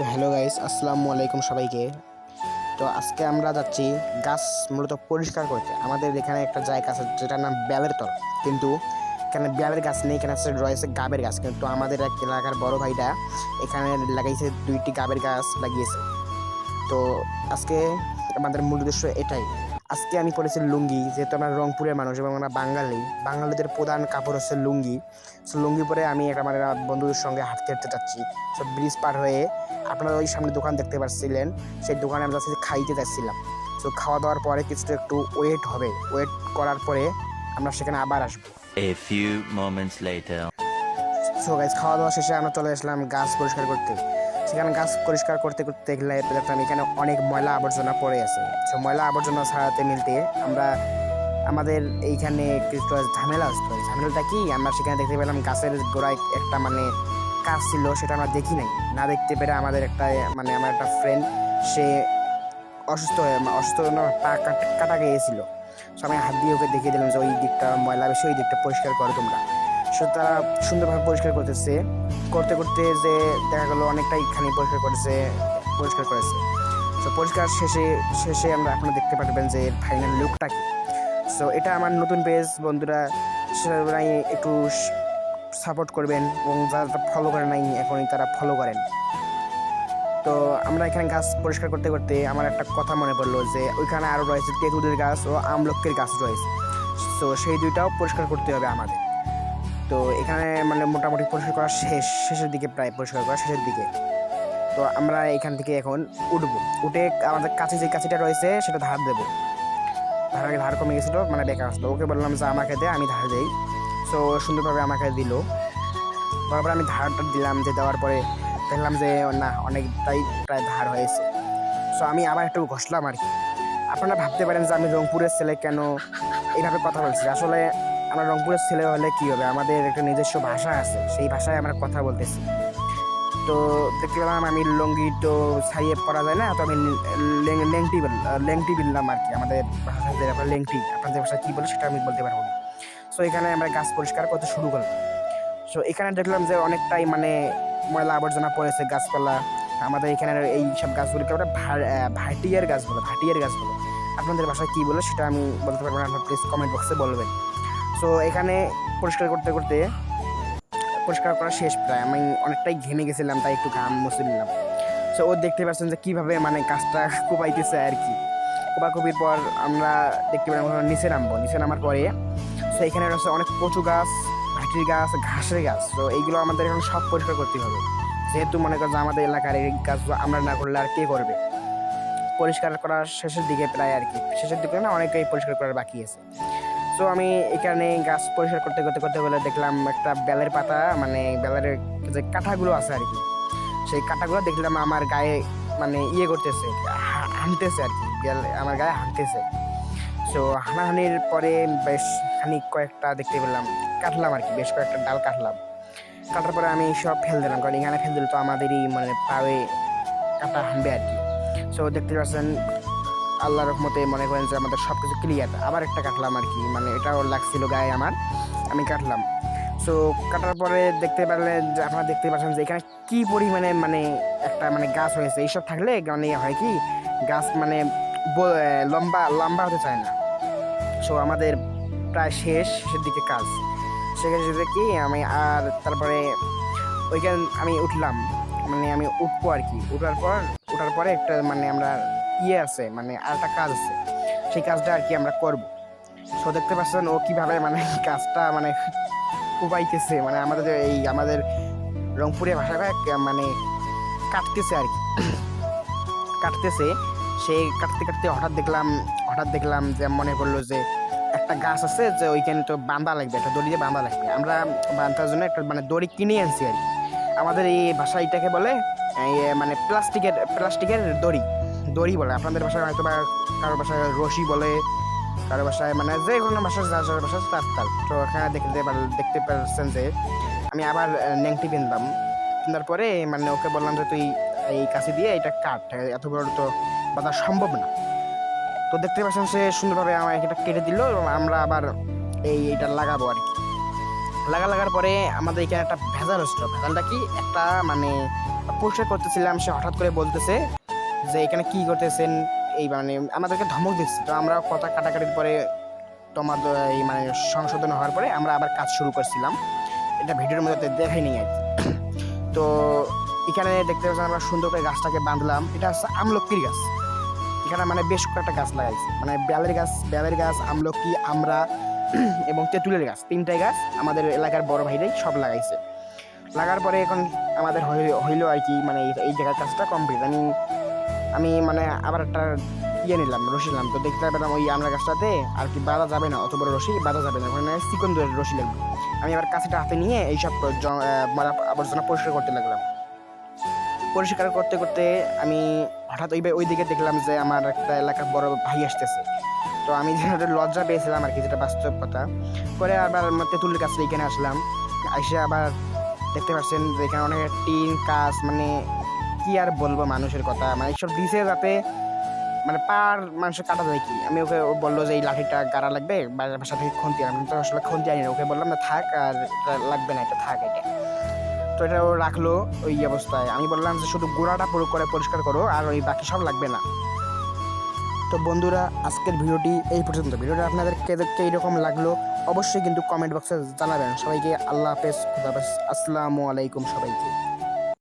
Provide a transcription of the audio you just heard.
তো hello guys, আসসালামু আলাইকুম সবাইকে। তো আজকে আমরা যাচ্ছি গাছ মূলত পরিষ্কার করতে। আমাদের এখানে একটা জায়গা আছে যেটার নাম ব্যালের তল। কিন্তু এখানে ব্যালের গাছ নেই, এখানে আছে, রয়েছে গাবের গাছ। কিন্তু আমাদের এক এলাকার বড় ভাইটা এখানে লাগাইছে দুইটি গাবের গাছ লাগিয়েছে। তো আজকে আমাদের মূল উদ্দেশ্য এটাই। আজকে আমি পড়েছি লুঙ্গি, যেহেতু আমরা রংপুরের মানুষ এবং আমরা বাঙালি। বাঙালিদের প্রধান কাপড় হচ্ছে লুঙ্গি। সো লুঙ্গি পরে আমি একটা আমার বন্ধুদের সঙ্গে হাঁটতে হাঁটতে যাচ্ছি। সো ব্রিজ পার হয়ে আপনারা ওই সামনে দোকান দেখতে পাচ্ছিলেন সেই দোকানে আমরা খাইতে যাচ্ছিলাম। তো খাওয়া দাওয়ার পরে কিছুটা একটু ওয়েট হবে। ওয়েট করার পরে আমরা সেখানে আবার আসব। A few moments later. So guys খাওয়া দাওয়া শেষে আমরা চলে আসলাম গাছ পরিষ্কার করতে। সেখানে গাছ পরিষ্কার করতে করতে দেখলে দেখলাম এখানে অনেক ময়লা আবর্জনা পড়ে আছে। সো ময়লা আবর্জনা ছাড়াতে মিলতে আমরা আমাদের এইখানে কিছু ঝামেলা আসতো ঝামেলাটা কি? আমরা সেখানে দেখতে পেলাম গাছের গোড়ায় একটা মানে কাজ ছিল সেটা আমরা দেখি নাই। না দেখতে পেরে আমাদের একটা মানে আমার একটা ফ্রেন্ড সে অসুস্থ হয়ে, অসুস্থ পা কাটা গিয়েছিল। সো আমি হাত দিয়ে ওকে দেখিয়ে দিলাম যে ওই দিকটা ময়লা বেশি, ওই দিকটা পরিষ্কার করো তোমরা। সো তারা সুন্দরভাবে পরিষ্কার করতেছে। করতে করতে যে দেখা গেলো অনেকটাই খানি পরিষ্কার করেছে পরিষ্কার করেছে। সো পরিষ্কার শেষে শেষে আমরা আপনারা দেখতে পারবেন যে ফাইনাল লুকটা কি। সো এটা আমার নতুন পেজ বন্ধুরা সবাই একটু সাপোর্ট করবেন এবং যারা ফলো করে নাই এখনই তারা ফলো করেন। তো আমরা এখানে গাছ পরিষ্কার করতে করতে আমার একটা কথা মনে পড়ল যে ওইখানে আরও রয়েছে তেঁতুলের গাছ ও আমলক্ষের গাছ রয়েছে। তো সেই দুইটাও পরিষ্কার করতে হবে আমাদের। তো এখানে মানে মোটামুটি পরিষ্কার করা শেষ, শেষের দিকে প্রায় পরিষ্কার করা শেষের দিকে। তো আমরা এখান থেকে এখন উঠবো। উঠে আমাদের কাছে যে কাছিটা রয়েছে সেটা ধার দেবো। ধার ধার কমে গেছিল মানে বেকার আসলো ওকে বললাম যে আমাকে দে, আমি ধার দেই। সো সুন্দরভাবে আমাকে দিল। তারপরে আমি ধারটা দিলাম যে দেওয়ার পরে দেখলাম যে, না, অনেকটাই প্রায় ধার হয়েছে। সো আমি আবার একটু ঘষলাম আর কি। আপনারা ভাবতে পারেন যে আমি রংপুরের ছেলে কেন? এইভাবে কথা বলছি। আসলে আমরা রংপুরের ছেলে হলে কী হবে? আমাদের একটা নিজস্ব ভাষা আছে। সেই ভাষায় আমরা কথা বলতেছি। তো দেখতে পেলাম আমি লঙ্গি তো ছাইয়ে পরা যায় না, তো আমি লেংটি লেংটি বিললাম আর কি। আমাদের ভাষায় লেংটি আপনাদের ভাষায় কী বলে সেটা আমি বলতে পারব না। সো এখানে আমরা গাছ পরিষ্কার করতে শুরু করলাম। সো এখানে দেখলাম যে অনেকটাই মানে ময়লা আবর্জনা পড়েছে গাছপালা। আমাদের এখানে এই সব গাছগুলিকে আমরা ভাটিয়ার গাছ বলে, ভাটিয়ার গাছ বলে। আপনাদের ভাষায় কী বলে সেটা আমি বলতে পারব না, আপনার প্লিজ কমেন্ট বক্সে বলবেন। সো এখানে পরিষ্কার করতে করতে, পরিষ্কার করা শেষ প্রায়। আমি অনেকটাই ঘেমে গেছিলাম, তাই একটু ঘাম মুছে নিলাম। সো ও দেখতে পাচ্ছেন যে কীভাবে মানে কাজটা কোপাইতেছে আর কি। কোপাকুপির পর আমরা দেখতে পেলাম নিচে নামবো। নিচে নামার পরে সো এখানে রয়েছে অনেক কচু গাছ ভাটির গাছ, ঘাসের গাছ। তো এইগুলো আমাদের এখন সব পরিষ্কার করতে হবে। যেহেতু মনে করো যে আমাদের এলাকার এই গাছগুলো আমরা না করলে আর কে করবে? পরিষ্কার করার শেষের দিকে প্রায় আর কি। শেষের দিকে না অনেকেই পরিষ্কার করার বাকি আছে। তো আমি এখানে গাছ পরিষ্কার করতে করতে করতে বলে দেখলাম একটা বেলের পাতা মানে বেলের যে কাঁঠাগুলো আছে আর কি, সেই কাঁঠাগুলো দেখলাম আমার গায়ে মানে ইয়ে করতেছে হানতেছে আর কি। আমার গায়ে হানতেছে সো হানাহানির পরে বেশ খানিক কয়েকটা দেখতে পেলাম। কাটলাম আর কি বেশ কয়েকটা ডাল কাটলাম। কাটার পরে আমি সব ফেল দিলাম, কারণ এখানে ফেল দিলে তো আমাদেরই মানে পায়ে কাটা হানবে আর কি সো দেখতে পাচ্ছেন, আল্লাহ রহমতে মনে করেন যে আমাদের সব কিছু ক্লিয়ার আবার একটা কাটলাম আর কি মানে এটাও লাগছিল গায়ে আমার, আমি কাটলাম। সো কাটার পরে দেখতে পারলেন যে, আপনারা দেখতে পাচ্ছেন যে এখানে কী পরিমাণে মানে একটা মানে গাছ হয়েছে। এইসব থাকলে মানে হয় কি, গাছ মানে লম্বা লম্বা হতে চায় না। সো আমাদের প্রায় শেষ, শেষের দিকে কাজ। সেক্ষেত্রে কি আমি আর তারপরে ওইখান আমি উঠলাম। মানে আমি উঠবো আর কি। উঠার পর ওঠার পরে একটা মানে আমরা ইয়ে আছে মানে আর একটা কাজ আছে। সেই কাজটা আর কি আমরা করব। সো দেখতে পাচ্ছেন ও কীভাবে মানে কাজটা মানে কুপাইতেছে মানে আমাদের এই আমাদের রংপুরের ভাষায় মানে কাটতেছে আর কি। কাটতেছে। সেই কাটতে কাটতে হঠাৎ দেখলাম হঠাৎ দেখলাম যে মনে করল যে একটা গাছ আছে যে ওইখানে তো বাঁধা লাগবে, একটা দড়ি দিয়ে বাঁধা লাগবে। আমরা বাঁধার জন্য একটা মানে দড়ি কিনে আনছি আর কি। আমাদের এই ভাষা এটাকে বলে মানে প্লাস্টিকের প্লাস্টিকের দড়ি দড়ি বলে। আপনাদের ভাষায় হয়তো বা কারোর ভাষায় রশি বলে, কারও ভাষায় মানে যে কোনো ভাষা যার যার ভাষা তার তার। তো এখানে দেখতে দেখতে পাচ্ছেন যে আমি আবার ন্যাংটি নেংটি কিনলাম কেনার পরে মানে ওকে বললাম যে তুই এই কাছে দিয়ে এটা কাট, এত বড় তো বাঁধা সম্ভব না। তো দেখতে পাচ্ছেন সে সুন্দরভাবে আমার এটা কেটে দিল এবং আমরা আবার এই এটা লাগাবো আর কি। লাগা লাগার পরে আমাদের এখানে একটা ভেজাল হচ্ছিল। ভেজালটা কি? একটা মানে পরিষ্কার করতেছিলাম, সে হঠাৎ করে বলতেছে যে এখানে কি করতেছেন? এই মানে আমাদেরকে ধমক দিচ্ছে। তো আমরা কথা কাটাকাটির পরে তোমার এই মানে সংশোধন হওয়ার পরে আমরা আবার কাজ শুরু করছিলাম। এটা ভিডিওর মধ্যে দেখাই নেই আর তো এখানে দেখতে পাচ্ছেন আমরা সুন্দর করে গাছটাকে বাঁধলাম। এটা হচ্ছে আমলকির গাছ। এখানে মানে বেশ কয়েকটা গাছ লাগাইছি। মানে বেলের গাছ বেলের গাছ, আমলকি, আমরা এবং তেঁতুলের গাছ, তিনটাই গাছ আমাদের এলাকার বড় ভাইরাই সব লাগাইছে। লাগার পরে এখন আমাদের হই- হইল আর কি মানে এই- জায়গার কাজটা কমপ্লিট আমি আমি মানে আবার একটা ইয়ে নিলাম, রশি নিলাম। তো দেখতে পেলাম ওই আমরা গাছটাতে আর কি বাঁধা যাবে না, অত বড় রশি বাঁধা যাবে না। ওখানে চিকন দূরের রশি লাগবে। আমি আবার কাছেটা হাতে নিয়ে এইসব আবর্জনা পরিষ্কার করতে লাগলাম। পরিষ্কার করতে করতে আমি হঠাৎ ওই ওই দিকে দেখলাম যে আমার একটা এলাকার বড় ভাই আসতেছে। তো আমি যেটা লজ্জা পেয়েছিলাম আর কি, যেটা বাস্তব কথা পরে আবার তেঁতুলের কাছে এখানে আসলাম। এসে আবার দেখতে পাচ্ছেন যে এখানে অনেক টিন কাজ মানে কি আর বলব মানুষের কথা। মানে এইসব দিছে যাতে মানে পার মানুষের কাটা যায় কি? আমি ওকে বলল যে এই লাঠিটা গাড়া লাগবে বাসা থেকে খুন্তি আমি তো আসলে খুন্তি আনি ওকে বললাম, না, থাক, আর লাগবে না, এটা থাক, এটা। তো এটা ও রাখল ওই অবস্থায়। আমি বললাম যে শুধু গোড়াটা পুরো করে পরিষ্কার করো, আর ওই বাকি সব লাগবে না। তো বন্ধুরা, আজকের ভিডিওটি এই পর্যন্ত। ভিডিওটা আপনাদের কে এইরকম লাগল, অবশ্যই কিন্তু কমেন্ট বক্সে জানাবেন। সবাইকে আল্লাহ হাফেজ, খুদা হাফেজ। আসসালামু আলাইকুম সবাইকে।